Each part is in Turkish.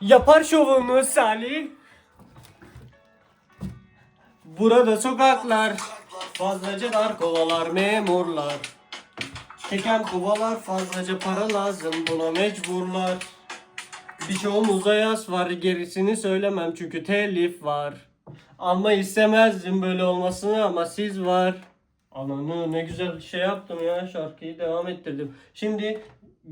Yapar şovunu Salih. Burada sokaklar fazlaca dar kovalar memurlar. Çeken kovalar fazlaca para lazım buna mecburlar. Birçoğumuzda yas var gerisini söylemem çünkü telif var. Alma istemezdim böyle olmasını ama siz var. Ananı ne güzel şey yaptım ya şarkıyı devam ettirdim. Şimdi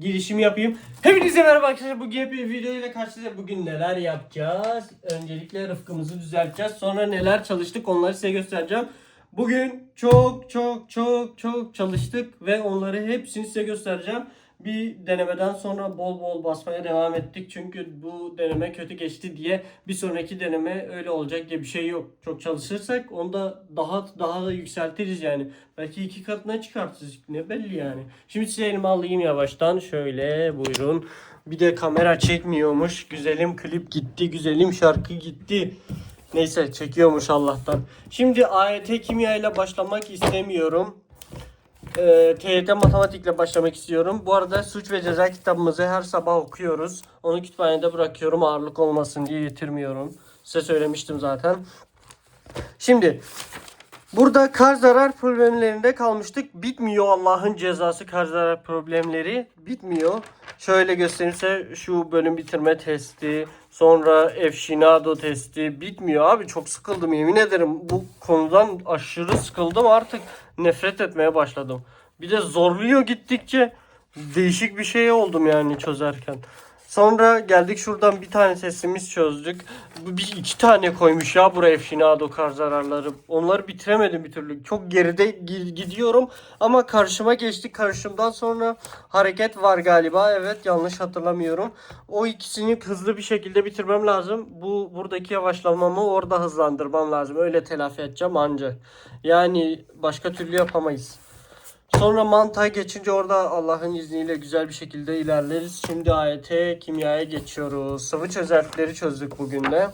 girişimi yapayım. Hepinize merhaba arkadaşlar. Bugün bir video ile karşınızda bugün neler yapacağız? Öncelikle rıfkımızı düzelteceğiz. Sonra neler çalıştık onları size göstereceğim. Bugün çok çok çok çok çalıştık ve onları hepsini size göstereceğim. Bir denemeden sonra bol bol basmaya devam ettik. Çünkü bu deneme kötü geçti diye bir sonraki deneme öyle olacak diye bir şey yok. Çok çalışırsak onu da daha daha da yükseltiriz yani. Belki iki katına çıkartırız. Ne belli yani. Şimdi size elime alayım yavaştan. Şöyle buyurun. Bir de kamera çekmiyormuş. Güzelim klip gitti. Güzelim şarkı gitti. Neyse çekiyormuş Allah'tan. Şimdi AYT kimya ile başlamak istemiyorum. Ee, TYT matematikle başlamak istiyorum. Bu arada suç ve ceza kitabımızı her sabah okuyoruz. Onu kütüphanede bırakıyorum ağırlık olmasın diye getirmiyorum. Size söylemiştim zaten. Şimdi burada kar zarar problemlerinde kalmıştık. Bitmiyor Allah'ın cezası kar zarar problemleri. Bitmiyor. Şöyle gösterirse şu bölüm bitirme testi, sonra Efşinado testi bitmiyor abi. Çok sıkıldım yemin ederim. Bu konudan aşırı sıkıldım artık. Nefret etmeye başladım. Bir de zorluyor gittikçe. Değişik bir şey oldum yani çözerken. Sonra geldik şuradan bir tane testimiz çözdük. Bir iki tane koymuş ya buraya Finado kar zararları. Onları bitiremedim bir türlü. Çok geride gi- gidiyorum ama karşıma geçti. Karşımdan sonra hareket var galiba. Evet yanlış hatırlamıyorum. O ikisini hızlı bir şekilde bitirmem lazım. Bu buradaki yavaşlamamı orada hızlandırmam lazım. Öyle telafi edeceğim anca. Yani başka türlü yapamayız. Sonra mantığa geçince orada Allah'ın izniyle güzel bir şekilde ilerleriz. Şimdi AYT kimyaya geçiyoruz. Sıvı çözeltileri çözdük bugün de.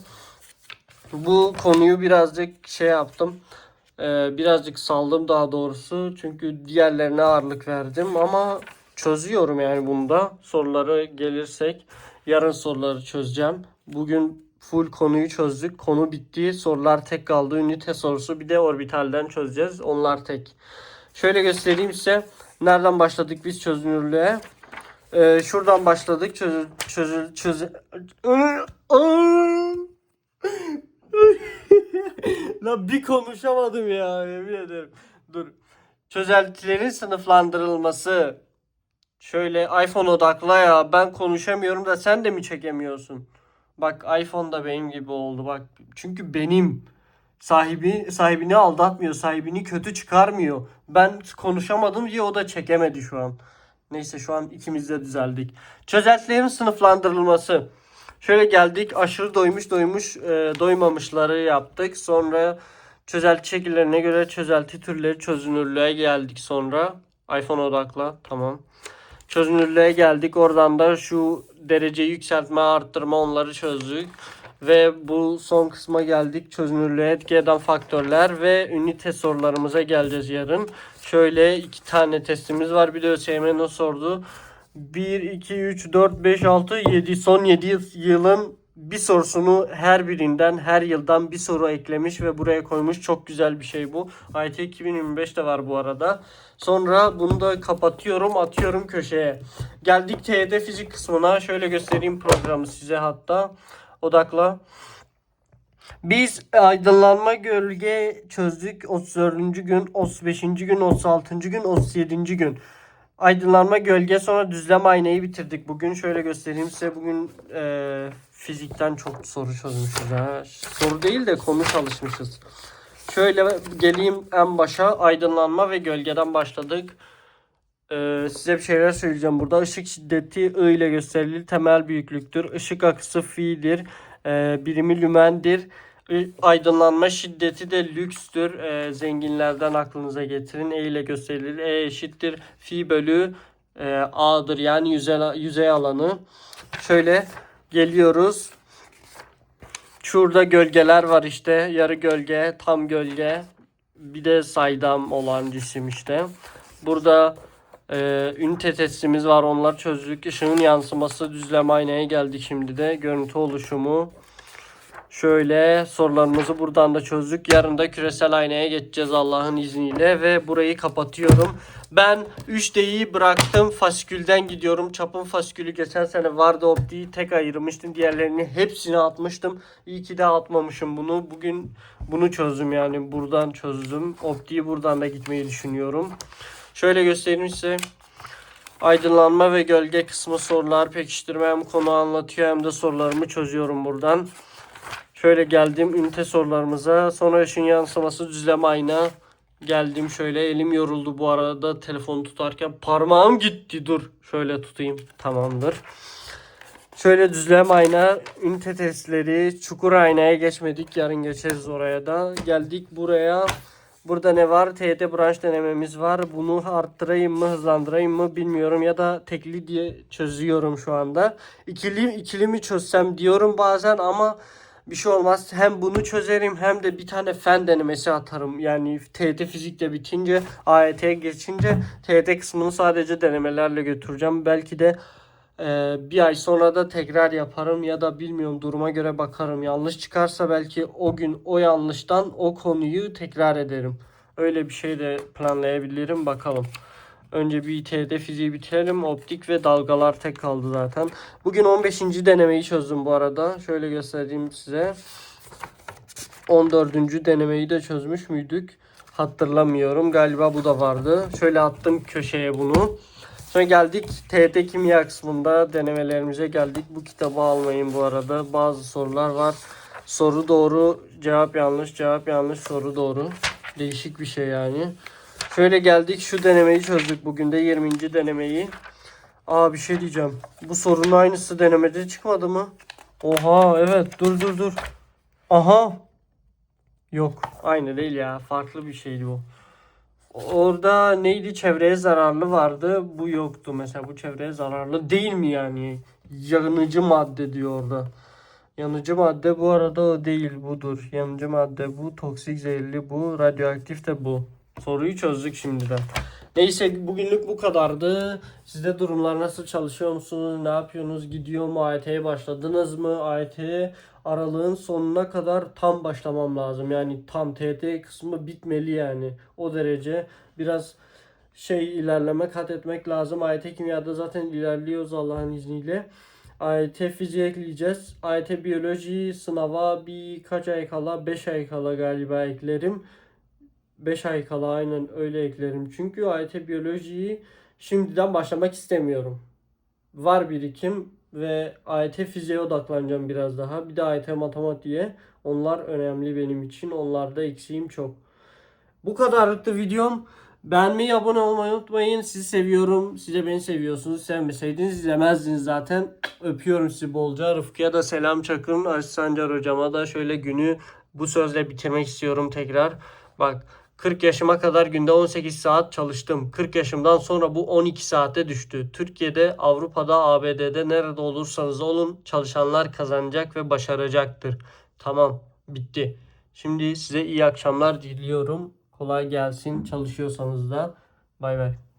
Bu konuyu birazcık şey yaptım. Ee, birazcık saldım daha doğrusu. Çünkü diğerlerine ağırlık verdim ama çözüyorum yani bunda. Soruları gelirsek yarın soruları çözeceğim. Bugün full konuyu çözdük. Konu bitti. Sorular tek kaldı. Ünite sorusu bir de orbitalden çözeceğiz. Onlar tek. Şöyle göstereyim size. Nereden başladık biz çözünürlüğe? Ee, şuradan başladık. Çöz çöz çöz Lan bir konuşamadım ya yemin ederim. Dur. Çözeltilerin sınıflandırılması. Şöyle iPhone odakla ya. Ben konuşamıyorum da sen de mi çekemiyorsun? Bak iPhone da benim gibi oldu bak. Çünkü benim sahibi sahibini aldatmıyor, sahibini kötü çıkarmıyor. Ben konuşamadım diye o da çekemedi şu an. Neyse şu an ikimiz de düzeldik. Çözeltilerin sınıflandırılması. Şöyle geldik aşırı doymuş doymuş e, doymamışları yaptık. Sonra çözelti şekillerine göre çözelti türleri çözünürlüğe geldik sonra. iPhone odakla tamam. Çözünürlüğe geldik. Oradan da şu dereceyi yükseltme, arttırma onları çözdük. Ve bu son kısma geldik. Çözünürlüğe etki eden faktörler ve ünite sorularımıza geleceğiz yarın. Şöyle iki tane testimiz var. Bir de ÖSYM'nin sordu. 1, 2, 3, 4, 5, 6, 7 son 7 yılın bir sorusunu her birinden her yıldan bir soru eklemiş ve buraya koymuş. Çok güzel bir şey bu. IT 2025 de var bu arada. Sonra bunu da kapatıyorum atıyorum köşeye. Geldik TED fizik kısmına. Şöyle göstereyim programı size hatta. Odakla. Biz aydınlanma gölge çözdük 34. gün, 35. gün, 36. gün, 37. gün. Aydınlanma gölge sonra düzlem aynayı bitirdik. Bugün şöyle göstereyim size. Bugün e, fizikten çok soru çözmüşüz ha. Soru değil de konu çalışmışız. Şöyle geleyim en başa. Aydınlanma ve gölgeden başladık. Ee, size bir şeyler söyleyeceğim burada. Işık şiddeti I ile gösterilir. Temel büyüklüktür. Işık akısı fi'dir. Ee, birimi lümendir. Aydınlanma şiddeti de lükstür. Ee, zenginlerden aklınıza getirin. E ile gösterilir. E eşittir. Fi bölü e, A'dır. Yani yüzey, yüzey alanı. Şöyle geliyoruz. Şurada gölgeler var işte. Yarı gölge, tam gölge. Bir de saydam olan cisim işte. Burada Ee, ünite testimiz var. Onlar çözdük. Işığın yansıması düzleme aynaya geldik şimdi de. Görüntü oluşumu. Şöyle sorularımızı buradan da çözdük. Yarın da küresel aynaya geçeceğiz Allah'ın izniyle ve burayı kapatıyorum. Ben 3D'yi bıraktım. Fasikülden gidiyorum. Çapın fasikülü geçen sene vardı optiği tek ayırmıştım. Diğerlerini hepsini atmıştım. İyi ki de atmamışım bunu. Bugün bunu çözdüm yani buradan çözdüm. Optiği buradan da gitmeyi düşünüyorum. Şöyle göstereyim size. Aydınlanma ve gölge kısmı sorular pekiştirme hem konu anlatıyor hem de sorularımı çözüyorum buradan. Şöyle geldim ünite sorularımıza. Sonra ışın yansıması düzleme ayna. Geldim şöyle elim yoruldu bu arada telefonu tutarken parmağım gitti dur şöyle tutayım tamamdır. Şöyle düzlem ayna, ünite testleri, çukur aynaya geçmedik. Yarın geçeriz oraya da. Geldik buraya. Burada ne var? TYT branş denememiz var. Bunu arttırayım mı, hızlandırayım mı bilmiyorum. Ya da tekli diye çözüyorum şu anda. İkili, ikili mi çözsem diyorum bazen ama bir şey olmaz. Hem bunu çözerim hem de bir tane fen denemesi atarım. Yani TYT fizikte bitince AYT'ye geçince TYT kısmını sadece denemelerle götüreceğim. Belki de ee, bir ay sonra da tekrar yaparım ya da bilmiyorum duruma göre bakarım. Yanlış çıkarsa belki o gün o yanlıştan o konuyu tekrar ederim. Öyle bir şey de planlayabilirim bakalım. Önce bir TD fiziği bitirelim. Optik ve dalgalar tek kaldı zaten. Bugün 15. denemeyi çözdüm bu arada. Şöyle göstereyim size. 14. denemeyi de çözmüş müydük? Hatırlamıyorum. Galiba bu da vardı. Şöyle attım köşeye bunu. Sonra geldik TET kimya kısmında denemelerimize geldik. Bu kitabı almayın bu arada. Bazı sorular var. Soru doğru, cevap yanlış, cevap yanlış, soru doğru. Değişik bir şey yani. Şöyle geldik şu denemeyi çözdük bugün de 20. denemeyi. Aa bir şey diyeceğim. Bu sorunun aynısı denemede çıkmadı mı? Oha evet dur dur dur. Aha. Yok aynı değil ya farklı bir şeydi bu. Orada neydi çevreye zararlı vardı. Bu yoktu mesela. Bu çevreye zararlı değil mi yani? Yanıcı madde diyor orada. Yanıcı madde bu arada o değil budur. Yanıcı madde bu. Toksik zehirli bu. Radyoaktif de bu. Soruyu çözdük şimdiden. Neyse bugünlük bu kadardı. Sizde durumlar nasıl çalışıyor musunuz? Ne yapıyorsunuz? Gidiyor mu? AYT'ye başladınız mı? AYT'ye aralığın sonuna kadar tam başlamam lazım. Yani tam TT kısmı bitmeli yani. O derece biraz şey ilerleme kat etmek lazım. AYT kimyada zaten ilerliyoruz Allah'ın izniyle. AYT fiziği ekleyeceğiz. AYT biyoloji sınava birkaç ay kala 5 ay kala galiba eklerim. 5 ay kala aynen öyle eklerim. Çünkü AYT biyolojiyi şimdiden başlamak istemiyorum. Var birikim ve AYT fiziğe odaklanacağım biraz daha. Bir de AYT matematiğe. Onlar önemli benim için. Onlarda eksiğim çok. Bu kadarlıktı videom. Beğenmeyi, abone olmayı unutmayın. Sizi seviyorum. Siz de beni seviyorsunuz. Sevmeseydiniz izlemezdiniz zaten. Öpüyorum sizi bolca. Rıfkı'ya da selam çakın. Aziz Sancar hocama da şöyle günü bu sözle bitirmek istiyorum tekrar. Bak 40 yaşıma kadar günde 18 saat çalıştım. 40 yaşımdan sonra bu 12 saate düştü. Türkiye'de, Avrupa'da, ABD'de nerede olursanız olun çalışanlar kazanacak ve başaracaktır. Tamam, bitti. Şimdi size iyi akşamlar diliyorum. Kolay gelsin çalışıyorsanız da. Bay bay.